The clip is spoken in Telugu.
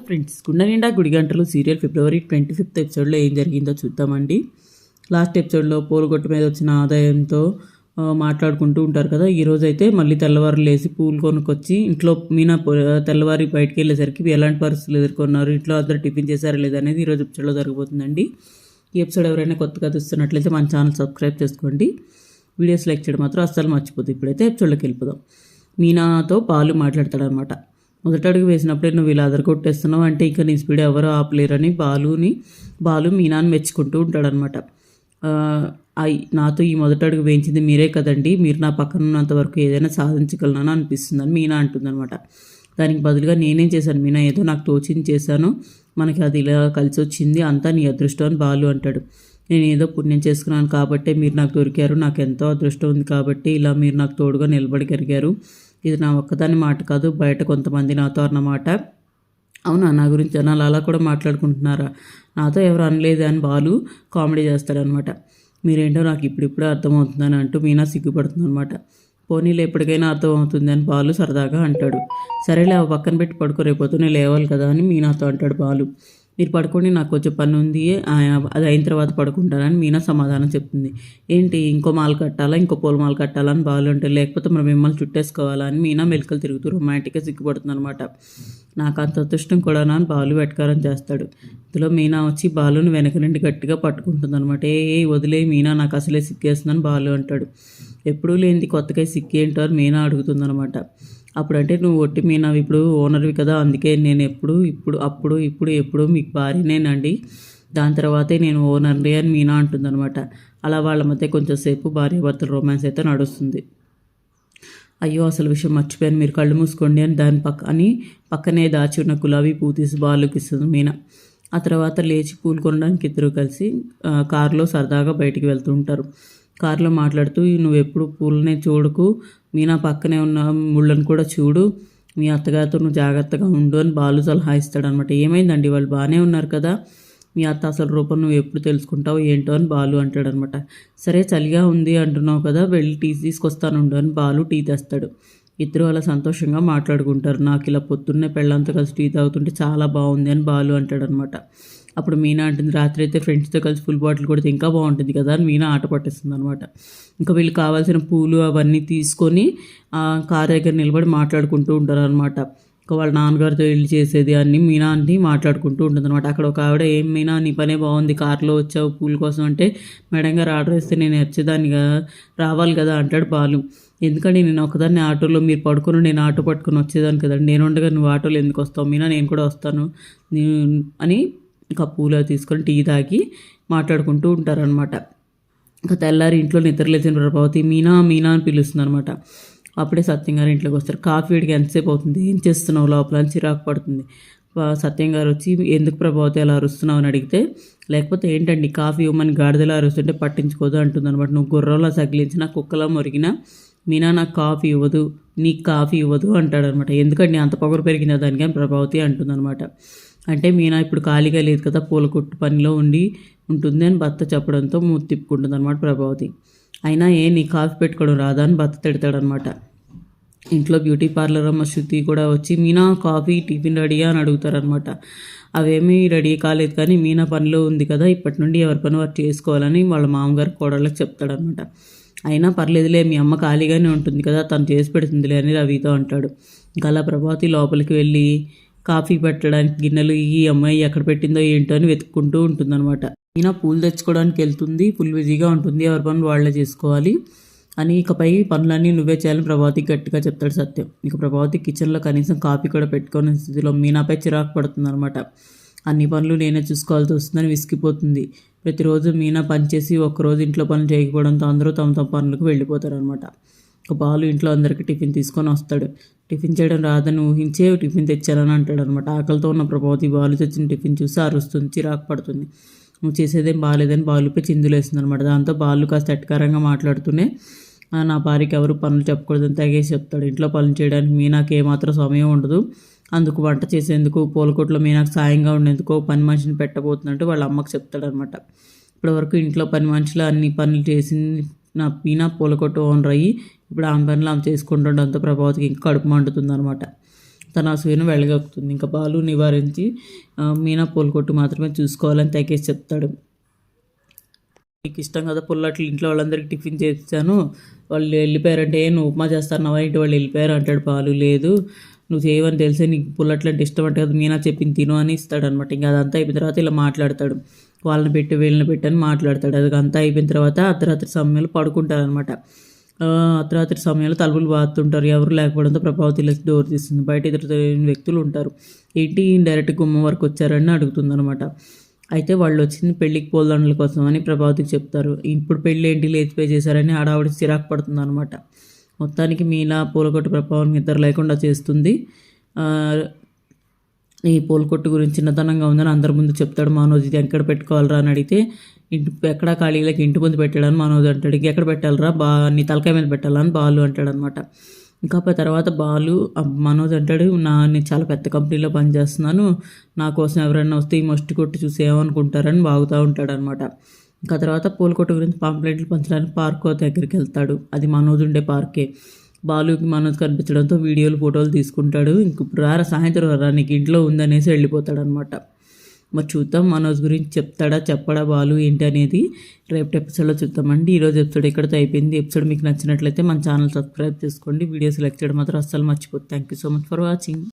ఫ్రెండ్స్ గుండె నిండా గుడి గంటలు సీరియల్ ఫిబ్రవరి ట్వంటీ ఫిఫ్త్ ఎపిసోడ్లో ఏం జరిగిందో చూద్దామండి. లాస్ట్ ఎపిసోడ్లో పూలగొట్టు మీద వచ్చిన ఆదాయంతో మాట్లాడుకుంటూ ఉంటారు కదా ఈరోజు అయితే మళ్ళీ తెల్లవారు లేచి పూలు కొనుక్కొచ్చి ఇంట్లో మీనా తెల్లవారి బయటికి వెళ్ళేసరికి ఎలాంటి పరిస్థితులు ఎదుర్కొన్నారు ఇంట్లో అందరూ టిఫిన్ చేశారా లేదా అనేది ఈరోజు ఎపిసోడ్లో జరగబోతుందండి. ఈ ఎపిసోడ్ ఎవరైనా కొత్తగా చూస్తున్నట్లయితే మన ఛానల్ సబ్స్క్రైబ్ చేసుకోండి. వీడియోస్ లైక్ చేయడం మాత్రం అస్సలు మర్చిపోతుంది ఇప్పుడైతే ఎపిసోడ్లోకి వెళ్ళిపోదాం. మీనాతో పాలు మాట్లాడతాడనమాట. మొదట అడుగు వేసినప్పుడే నువ్వు ఇలా అదరగొట్టేస్తున్నావు అంటే ఇంకా నీ స్పీడ్ ఎవరు ఆపలేరని బాలుని బాలు మీనాని మెచ్చుకుంటూ ఉంటాడనమాట ఐ నాతో ఈ మొదటి అడుగు వేయించింది మీరే కదండి మీరు నా పక్కన ఉన్నంత వరకు ఏదైనా సాధించగలనని అనిపిస్తుందని మీనా అంటుందన్నమాట. దానికి బదులుగా నేనేం చేశాను మీనా ఏదో నాకు తోచింది చేశాను మనకి అది ఇలా కలిసి వచ్చింది అంతా నీ అదృష్టం అని బాలు అంటాడు. నేను ఏదో పుణ్యం చేసుకున్నాను కాబట్టే మీరు నాకు దొరికారు నాకు ఎంతో అదృష్టం ఉంది కాబట్టి ఇలా మీరు నాకు తోడుగా నిలబడగలిగారు. ఇది నా ఒక్కదాని మాట కాదు బయట కొంతమంది నాతో అన్నమాట అవునా? నా గురించి జనాలు అలా కూడా మాట్లాడుకుంటున్నారా? నాతో ఎవరు అనలేదు అని బాలు కామెడీ చేస్తాడనమాట. మీరేంటో నాకు ఇప్పుడిప్పుడే అర్థమవుతుందని అంటూ మీనా సిగ్గుపడుతుంది అనమాట పోనీలు ఎప్పటికైనా అర్థమవుతుంది అని బాలు సరదాగా అంటాడు. సరేలే అవి పక్కన పెట్టి పడుకో రేపోతూ నేను లేవాలి కదా అని మీనాతో అంటాడు బాలు. మీరు పడుకోండి నాకు కొంచెం పని ఉంది అది అయిన తర్వాత పడుకుంటానని మీనా సమాధానం చెప్తుంది ఏంటి ఇంకో మాల కట్టాలా ఇంకో పూల మాల కట్టాలా అని బాలు లేకపోతే మనం మిమ్మల్ని చుట్టేసుకోవాలా అని మీనా మెలికలు తిరుగుతూ రొమాంటిక్గా సిగ్గుపడుతుంది అనమాట నాకు అంత అదృష్టం కూడా అని బాలు వెటకారం చేస్తాడు. ఇందులో మీనా వచ్చి బాలుని వెనక నుండి గట్టిగా పట్టుకుంటుంది అనమాట ఏ వదిలే మీనా నాకు అసలే సిక్కేస్తుందని బాలు అంటాడు. ఎప్పుడూ లేనిది కొత్తగా సిక్కి ఏంటో అని మీనా అడుగుతుందనమాట అప్పుడంటే నువ్వు ఒట్టి మీనా ఇప్పుడు ఓనర్వి కదా అందుకే నేను ఎప్పుడు ఇప్పుడు అప్పుడు ఇప్పుడు ఎప్పుడు మీకు భార్యనేనండి. దాని తర్వాతే నేను ఓనర్ని అని మీనా అంటుందన్నమాట. అలా వాళ్ళ మధ్య కొంచెం సేపు భార్యాభర్తల రొమాన్స్ అయితే నడుస్తుంది. అయ్యో అసలు విషయం మర్చిపోయాను. మీరు కళ్ళు మూసుకోండి అని దాని పక్క అని పక్కనే దాచి ఉన్న గులాబీ పూ తీసి బాలుకి ఇస్తుంది మీనా. ఆ తర్వాత లేచి పూలు కొనడానికి ఇద్దరు కలిసి కారులో సరదాగా బయటికి వెళ్తూ ఉంటారు. కారులో మాట్లాడుతూ నువ్వు ఎప్పుడు పూలనే చూడకు. మీనా పక్కనే ఉన్న ముళ్ళను కూడా చూడు. మీ అత్తగారితో నువ్వు జాగ్రత్తగా ఉండు అని బాలు సలహా ఇస్తాడనమాట ఏమైందండి? వాళ్ళు బాగానే ఉన్నారు కదా. మీ అత్త అసలు రూపం నువ్వు ఎప్పుడు తెలుసుకుంటావు ఏంటో అని బాలు అంటాడనమాట సరే చలిగా ఉంది అంటున్నావు కదా. వెళ్ళి టీ తీసుకొస్తానుండు అని బాలు టీ తెస్తాడు. ఇద్దరు అలా సంతోషంగా మాట్లాడుకుంటారు. నాకు ఇలా పొద్దున్నే పెళ్ళంతా కలిసి టీ తాగుతుంటే చాలా బాగుంది అని బాలు అంటాడనమాట అప్పుడు మీనా అంటుంది రాత్రి అయితే ఫ్రెండ్స్తో కలిసి ఫుల్ బాటిల్ కొడితే ఇంకా బాగుంటుంది కదా అని మీనా ఆట పట్టేస్తుంది అనమాట ఇంకా వీళ్ళు కావాల్సిన పూలు అవన్నీ తీసుకొని కారు కార్ దగ్గర నిలబడి మాట్లాడుకుంటూ ఉంటారు అనమాట ఇంకా వాళ్ళ నాన్నగారితో వెళ్ళి చేసేది అన్ని మీనా అని మాట్లాడుకుంటూ ఉంటుంది అనమాట అక్కడ ఒక ఆవిడ ఏం మీనా నీ పనే బాగుంది కార్లో వచ్చావు పూల కోసం అంటే మేడం గారు ఆర్డర్ ఇస్తే నేను వచ్చేదాన్ని కదా రావాలి కదా అంటాడు బాలు. ఎందుకంటే నేను ఒకదాన్ని ఆటోలో మీరు పడుకుని నేను ఆటో పట్టుకొని వచ్చేదాన్ని కదండి. నేను ఉండగా నువ్వు ఆటోలో ఎందుకు వస్తావు? మీనా నేను కూడా వస్తాను. నేను అని ఇంకా పూలు అవి తీసుకొని టీ తాగి మాట్లాడుకుంటూ ఉంటారనమాట ఇంకా తెల్లారి ఇంట్లో నిద్రలేసిన ప్రభావతి మీనా మీనా అని పిలుస్తుంది అనమాట అప్పుడే సత్యం గారు ఇంట్లోకి వస్తారు. కాఫీ వీడికి ఎంతసేపు అవుతుంది? ఏం చేస్తున్నావు? లోపల అని చిరాకు పడుతుంది. సత్యం గారు వచ్చి ఎందుకు ప్రభావతి అలా అరుస్తున్నావు? అని అడిగితే లేకపోతే ఏంటండి కాఫీ ఇవ్వమని గాడిదలా అరుస్తుంటే పట్టించుకోదు అంటుంది అనమాట నువ్వు గుర్రంలా నా కుక్కలా మురిగినా మీనా నాకు కాఫీ ఇవ్వదు నీకు కాఫీ ఇవ్వదు అంటాడనమాట ఎందుకండి? అంత పొగరు పెరిగిందా దానికని ప్రభావతి అంటుందన్నమాట. అంటే మీనా ఇప్పుడు ఖాళీగా లేదు కదా పూల కొట్టు పనిలో ఉండి ఉంటుంది అని భర్త చెప్పడంతో మూతి తిప్పుకుంటుంది అనమాట ప్రభావతి. అయినా ఏ నీ కాఫీ పెట్టుకోవడం రాదా అని భర్త తిడతాడనమాట ఇంట్లో బ్యూటీ పార్లర్ అమ్మ శృతి కూడా వచ్చి మీనా కాఫీ టిఫిన్ రెడీయా? అని అడుగుతారనమాట అవేమీ రెడీ కాలేదు కానీ మీనా పనిలో ఉంది కదా ఇప్పటి నుండి ఎవరి పని వారు చేసుకోవాలని వాళ్ళ మామగారు కోడళ్ళకి చెప్తాడనమాట అయినా పర్లేదులే మీ అమ్మ ఖాళీగానే ఉంటుంది కదా తను చేసి పెడుతుందిలే అని రవితో అంటాడు. ఇంకా అలా ప్రభావతి లోపలికి వెళ్ళి కాఫీ పెట్టడానికి గిన్నెలు ఈ అమ్మాయి ఎక్కడ పెట్టిందో ఏంటో అని వెతుక్కుంటూ ఉంటుందన్నమాట. ఈయన పూలు తెచ్చుకోవడానికి వెళ్తుంది. ఫుల్ బిజీగా ఉంటుంది. ఎవరి పనులు వాళ్ళే చేసుకోవాలి అని ఇకపై పనులన్నీ నువ్వే చేయాలని ప్రభావతికి గట్టిగా చెప్తాడు సత్యం. ఇక ప్రభావతి కిచెన్లో కనీసం కాఫీ కూడా పెట్టుకోని స్థితిలో మీనాపై చిరాకు పడుతుంది అనమాట అన్ని పనులు నేనే చూసుకోవాల్సి వస్తుందని విసిగిపోతుంది. ప్రతిరోజు మీనా పనిచేసి ఒక్కరోజు ఇంట్లో పనులు చేయకపోవడంతో అందరూ తమ తమ పనులకు వెళ్ళిపోతారనమాట అనమాట బాలు ఇంట్లో అందరికీ టిఫిన్ తీసుకొని వస్తాడు. టిఫిన్ చేయడం రాదని ఊహించే టిఫిన్ తెచ్చానని అంటాడు అనమాట ఆకలితో ఉన్న ప్రభావతి బాలు తెచ్చిన టిఫిన్ చూసి అరుస్తుంది చిరాకు పడుతుంది. నువ్వు చేసేదేం బాగాలేదని బాలుపై చిందులేస్తుంది అనమాట దాంతో బాలు కాస్త ఎట్కారంగా మాట్లాడుతూనే నా భార్యకి ఎవరు పనులు చెప్పకూడదని తెగేసి చెప్తాడు. ఇంట్లో పనులు చేయడానికి మీనాకి ఏమాత్రం సమయం ఉండదు. అందుకు వంట చేసేందుకు పూలకోట్లో మీనాకు సాయంగా ఉండేందుకు పని మనిషిని పెట్టబోతున్నట్టు వాళ్ళ అమ్మకి చెప్తాడనమాట. ఇప్పటివరకు ఇంట్లో పని మనుషులు అన్ని పనులు చేసింది నా మీనా పూలకొట్టు ఓనర్ అయ్యి ఇప్పుడు ఆమె పనులు ఆమె చేసుకుంటుండడంతో ప్రభావతికి ఇంకా కడుపు మండుతుంది అనమాట తన అసూయను వెళ్ళగక్కుతుంది ఇంకా బాలు నివారించి మీనా పూలకొట్టు మాత్రమే చూసుకోవాలని తెగేసి చెప్తాడు. నీకు ఇష్టం కదా పుల్లట్లు ఇంట్లో వాళ్ళందరికీ టిఫిన్ చేస్తాను వాళ్ళు వెళ్ళిపోయారంటే "ఏ, నువ్వు ఉప్మా చేస్తాను ఇంటి వాళ్ళు వెళ్ళిపోయారు? అంటాడు పాలు లేదు నువ్వు చేయవని తెలిసే నీకు పుల్లట్లు అంటే ఇష్టం అంటే కదా మీనా చెప్పింది తిను అని ఇస్తాడు అనమాట ఇంకా అదంతా అయిపోయిన తర్వాత ఇలా మాట్లాడతాడు. వాళ్ళని పెట్టి వీళ్ళని పెట్టి అని మాట్లాడతాడు. అది అంతా అయిపోయిన తర్వాత అర్ధరాత్రి సమయంలో పడుకుంటారు అనమాట అర్ధరాత్రి సమయంలో తలుపులు బాగుతుంటారు ఎవరు లేకపోవడంతో ప్రభావతి లేచి డోర్ తీస్తుంది. బయట ఇద్దరు తెలియని వ్యక్తులు ఉంటారు. ఏంటి? డైరెక్ట్ గుమ్మం వరకు వచ్చారని అడుగుతుంది అనమాట అయితే వాళ్ళు వచ్చింది పెళ్ళికి పోల్దండల కోసం అని ప్రభావతికి చెప్తారు. ఇప్పుడు పెళ్ళి ఏంటి? లేచిపోయి చేశారని ఆడావిడ చిరాకు పడుతుంది అనమాట మొత్తానికి మీలా పూలకొట్టు ప్రభావం ఇద్దరు లేకుండా చేస్తుంది. ఈ పూలకొట్టు గురించి చిన్నతనంగా ఉందని అందరి ముందు చెప్తాడు మనోజ్ ఇది ఎక్కడ పెట్టుకోవాలరా? అని అడిగితే ఇంటి ఎక్కడ ఖాళీలకి ఇంటి ముందు పెట్టాడని మనోజ్ అంటాడు. "ఇంక ఎక్కడ పెట్టాలరా? బా నీ తలకాయ మీద పెట్టాలని బాలు అంటాడు అనమాట ఇంకా తర్వాత బాలు మనోజ్ అంటాడు నా నేను చాలా పెద్ద కంపెనీలో పనిచేస్తున్నాను. నా కోసం ఎవరైనా వస్తే ఈ మస్టి కొట్టు చూసి ఏమనుకుంటారని బాగుతూ ఉంటాడు అనమాట ఇంకా తర్వాత పూలకొట్టు గురించి పాంప్లెట్లు పంచడానికి పార్క్ దగ్గరికి వెళ్తాడు. అది మనోజ్ ఉండే పార్కే. బాలుకి మనోజ్ కనిపించడంతో వీడియోలు ఫోటోలు తీసుకుంటాడు. ఇంక ఇప్పుడు రారా సాయంత్రం రా నీకు ఇంట్లో ఉందనేసి వెళ్ళిపోతాడు అనమాట మరి చూద్దాం మనోజ్ గురించి చెప్తాడా చెప్పడా బాలు ఏంటి అనేది రేపటి ఎపిసోడ్లో చూద్దామండి ఈరోజు ఎపిసోడ్ ఎక్కడితో అయిపోయింది. ఎపిసోడ్ మీకు నచ్చినట్లయితే మన ఛానల్ సబ్స్క్రైబ్ చేసుకోండి. వీడియో సెలెక్ట్ చేయడం మాత్రం అస్సలు మర్చిపోతుంది thank you so much for watching